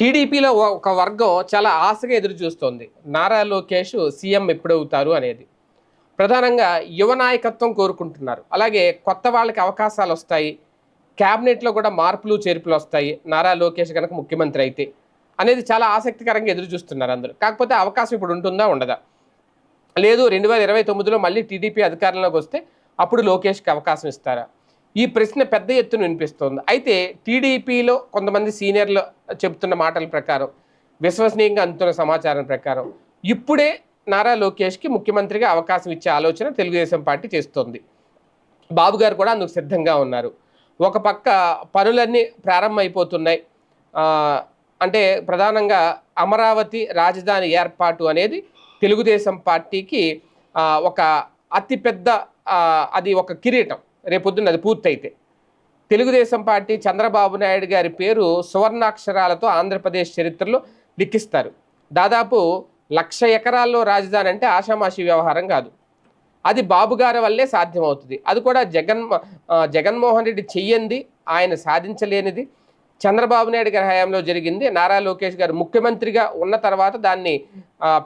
టీడీపీలో ఒక వర్గం చాలా ఆశగా ఎదురు చూస్తోంది. నారా లోకేష్ సీఎం ఎప్పుడవుతారు అనేది. ప్రధానంగా యువ నాయకత్వం కోరుకుంటున్నారు. అలాగే కొత్త వాళ్ళకి అవకాశాలు వస్తాయి. క్యాబినెట్లో కూడా మార్పులు చేర్పులు వస్తాయి. నారా లోకేష్ కనుక ముఖ్యమంత్రి అయితే అనేది చాలా ఆసక్తికరంగా ఎదురు చూస్తున్నారు అందరూ. కాకపోతే అవకాశం ఇప్పుడు ఉంటుందా ఉండదా? లేదు రెండు వేల ఇరవై తొమ్మిదిలో మళ్ళీ టీడీపీ అధికారంలోకి వస్తే అప్పుడు లోకేష్కి అవకాశం ఇస్తారా? ఈ ప్రశ్న పెద్ద ఎత్తున వినిపిస్తోంది. అయితే టీడీపీలో కొంతమంది సీనియర్లు చెబుతున్న మాటల ప్రకారం విశ్వసనీయంగా అందుతున్న సమాచారం ప్రకారం ఇప్పుడే నారా లోకేష్కి ముఖ్యమంత్రిగా అవకాశం ఇచ్చే ఆలోచన తెలుగుదేశం పార్టీ చేస్తోంది. బాబు గారు కూడా అందుకు సిద్ధంగా ఉన్నారు. ఒక పక్క పనులన్నీ ప్రారంభమైపోతున్నాయి. అంటే ప్రధానంగా అమరావతి రాజధాని ఏర్పాటు అనేది తెలుగుదేశం పార్టీకి ఒక అతిపెద్ద అది ఒక కిరీటం. రేపొద్దున అది పూర్తయితే. తెలుగుదేశం పార్టీ చంద్రబాబు నాయుడు గారి పేరు సువర్ణాక్షరాలతో ఆంధ్రప్రదేశ్ చరిత్రలో లిఖిస్తారు. దాదాపు లక్ష ఎకరాల్లో రాజధాని అంటే ఆషామాషి వ్యవహారం కాదు. అది బాబు గారి వల్లే సాధ్యమవుతుంది. అది కూడా జగన్ జగన్మోహన్ రెడ్డి చెయ్యంది ఆయన సాధించలేనిది. చంద్రబాబు నాయుడు గారి హయాంలో జరిగింది. నారా లోకేష్ గారు ముఖ్యమంత్రిగా ఉన్న తర్వాత దాన్ని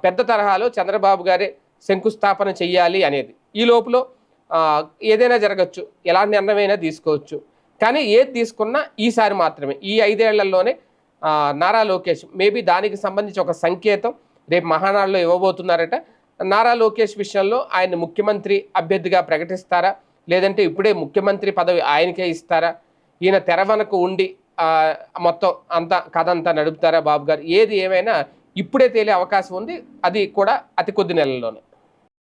పెద్ద తరహాలో చంద్రబాబు గారే శంకుస్థాపన చెయ్యాలి అనేది. ఈ లోపల ఏదైనా జరగచ్చు. ఎలాంటి నిర్ణయమైనా తీసుకోవచ్చు. కానీ ఏది తీసుకున్నా ఈసారి మాత్రమే. ఈ ఐదేళ్ళలోనే నారా లోకేష్ మేబీ దానికి సంబంధించి ఒక సంకేతం రేపు మహానాడులో ఇవ్వబోతున్నారట. నారా లోకేష్ విషయంలో ఆయన ముఖ్యమంత్రి అభ్యర్థిగా ప్రకటిస్తారా? లేదంటే ఇప్పుడే ముఖ్యమంత్రి పదవి ఆయనకే ఇస్తారా? ఈయన తెరవనకు ఉండి మొత్తం అంతా కథ అంతా నడుపుతారా బాబు గారు? ఏది ఏమైనా ఇప్పుడే తేలే అవకాశం ఉంది. అది కూడా అతి కొద్ది నెలల్లోనే.